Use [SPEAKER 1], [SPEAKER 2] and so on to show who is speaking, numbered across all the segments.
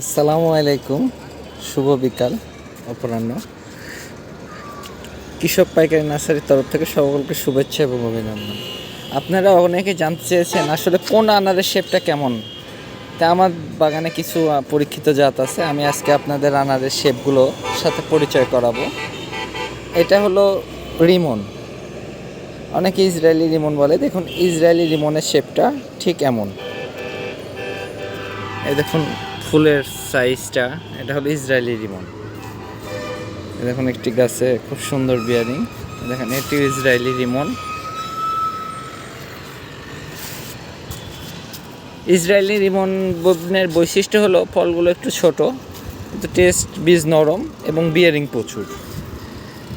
[SPEAKER 1] আসসালামু আলাইকুম। শুভ বিকাল, অপরাহ্ন। কৃষক পাইকারি নার্সারির তরফ থেকে সকলকে শুভেচ্ছা এবং অভিনন্দন। আপনারা অনেকে জানতে চেয়েছেন আসলে কোন আনারের শেপটা কেমন? তা আমার বাগানে কিছু পরীক্ষিত জাত আছে। আমি আজকে আপনাদের আনারের শেপগুলো সাথে পরিচয় করাবো। এটা হলো রিমন। অনেকে ইসরায়েলি রিমন বলে। দেখুন, ইসরায়েলি রিমনের শেপটা ঠিক এমন। এই দেখুন ফুলের সাইজটা এটা হলো ইসরায়েলি রিমন দেখুন একটি গাছে খুব সুন্দর বিয়ারিং দেখেন, এটি ইসরায়েলি রিমন ইসরায়েলি রিমনের বৈশিষ্ট্য হলো ফলগুলো একটু ছোট, কিন্তু টেস্ট বীজ নরম এবং বিয়ারিং প্রচুর।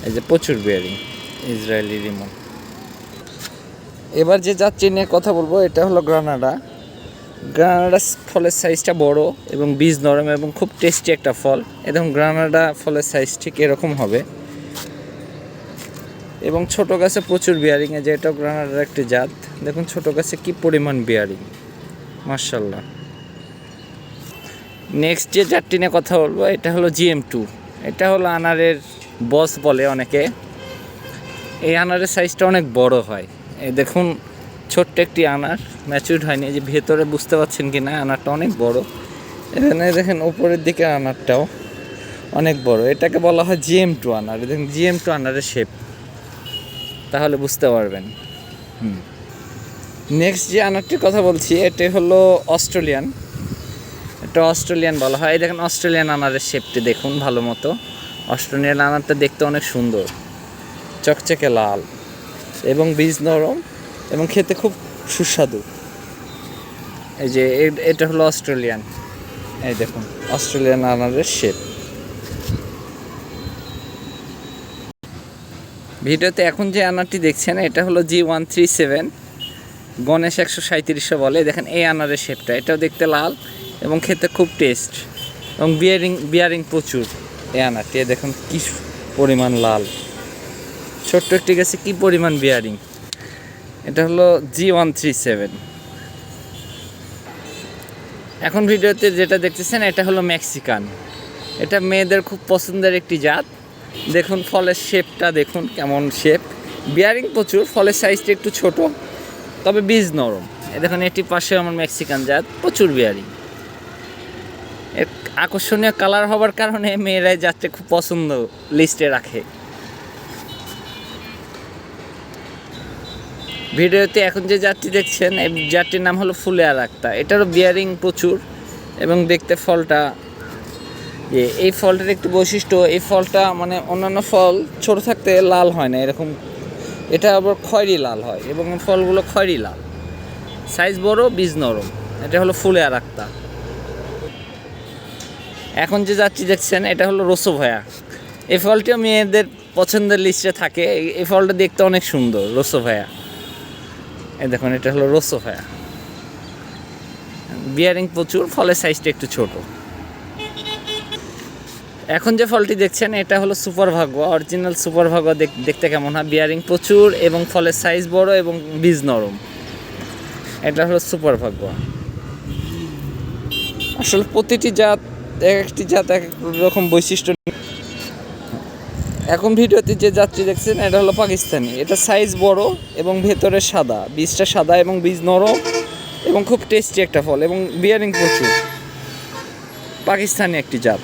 [SPEAKER 1] এই যে প্রচুর বিয়ারিং ইসরায়েলি রিমন এবার যে যাত্রী নিয়ে কথা বলব, এটা হলো গ্রানাডা। গ্রানাডা ফলের সাইজটা বড় এবং বীজ নরম এবং খুব টেস্টি একটা ফল। এবং গ্রানাডা ফলের সাইজ ঠিক এরকম হবে। এবং ছোট গাছে প্রচুর বিয়ারিংয়ে যেটা গ্রানাডার একটি জাত। দেখুন, ছোট গাছে কি পরিমাণ বিয়ারিং মার্শাল্লাহ নেক্সট যে জাতটি নিয়ে কথা বলব, এটা হলো জিএম টু এটা হলো আনারের বস বলে অনেকে। এই আনারের সাইজটা অনেক বড় হয়। এই দেখুন ছোট্ট একটি আনার ম্যাচুরড হয়নি যে ভেতরে বুঝতে পারছেন কি না আনারটা অনেক বড়। এখানে দেখেন উপরের দিকে আনারটাও অনেক বড়। এটাকে বলা হয় জিএম টু আনার। দেখুন জিএম টু আনারের শেপ তাহলে বুঝতে পারবেন। হুম। নেক্সট যে আনারটির কথা বলছি, এটি হলো অস্ট্রেলিয়ান এটা অস্ট্রেলিয়ান বলা হয়। এই দেখেন অস্ট্রেলিয়ান আনারের শেপটি দেখুন ভালো মতো। অস্ট্রেলিয়ান আনারটা দেখতে অনেক সুন্দর। চকচকে লাল। এবং বীজ নরম। এবং খেতে খুব সুস্বাদু। এই যে এটা হলো অস্ট্রেলিয়ান। এই দেখুন। অস্ট্রেলিয়ান আনারের শেপ ভিডিওতে এখন যে আনারটি দেখছেন এটা হলো G one three seven Ganesh একশো সাঁত্রিশশো বলে। দেখেন এই আনারের শেপটা এটাও দেখতে লাল এবং খেতে খুব টেস্ট এবং বিয়ারিং বিয়ারিং প্রচুর এই আনারটি। দেখুন কি পরিমাণ লাল। ছোট্ট একটি গাছে কি পরিমাণ বিয়ারিং এটা হলো জি ওয়ান থ্রি সেভেন। এখন ভিডিওতে যেটা দেখতেছেন, এটা হলো মেক্সিকান। এটা মেয়েদের খুব পছন্দের একটি জাত। দেখুন, ফলের শেপটা দেখুন, কেমন শেপ। বিয়ারিং প্রচুর, ফলের সাইজটা একটু ছোট, তবে বীজ নরম। দেখুন, এটি পাশে আমার মেক্সিকান জাত, প্রচুর বিয়ারিং। এর আকর্ষণীয় কালার হবার কারণে মেয়েরাই জাতটা খুব পছন্দ লিস্টে রাখে। ভিডিওতে এখন যে জাতটি দেখছেন, এই জাতটির নাম হলো ফুলে আর আক্তা এটারও বিয়ারিং প্রচুর এবং দেখতে ফলটা যে এই ফলটার একটু বৈশিষ্ট্য, এই ফলটা মানে অন্যান্য ফল ছোট থাকতে লাল হয় না, এরকম। এটা আবার খয়েরি লাল হয় এবং ফলগুলো খয়েরি লাল। সাইজ বড়, বীজ নরম। এটা হলো ফুলে আর আক্তা এখন যে যাত্রী দেখছেন, এটা হলো রসো ভয়া। এই ফলটিও মেয়েদের পছন্দের লিস্টে থাকে। এই ফলটা দেখতে অনেক সুন্দর, রসো ভয়া। দেখুন, এটা হলো রসোফায়া বিয়ারিং প্রচুর, ফলের সাইজটা একটু ছোট। এখন যে ফলটি দেখছেন, এটা হলো সুপার ভাগ্য অরিজিনাল সুপার ভাগ্য দেখতে কেমন হয়? বিয়ারিং প্রচুর এবং ফলের সাইজ বড় এবং বীজ নরম। এটা হলো সুপার ভাগ্য আসলে প্রতিটি জাত, এক একটি জাত এক এক রকম বৈশিষ্ট্য এখন ভিডিওতে যে যাত্রী দেখছেন, এটা হলো পাকিস্তানি। এটা সাইজ বড় এবং ভেতরে সাদা। বীজটা সাদা এবং বীজ নরম এবং খুব টেস্টি একটা ফল এবং বিয়ারিং প্রচুর। পাকিস্তানি একটি জাত।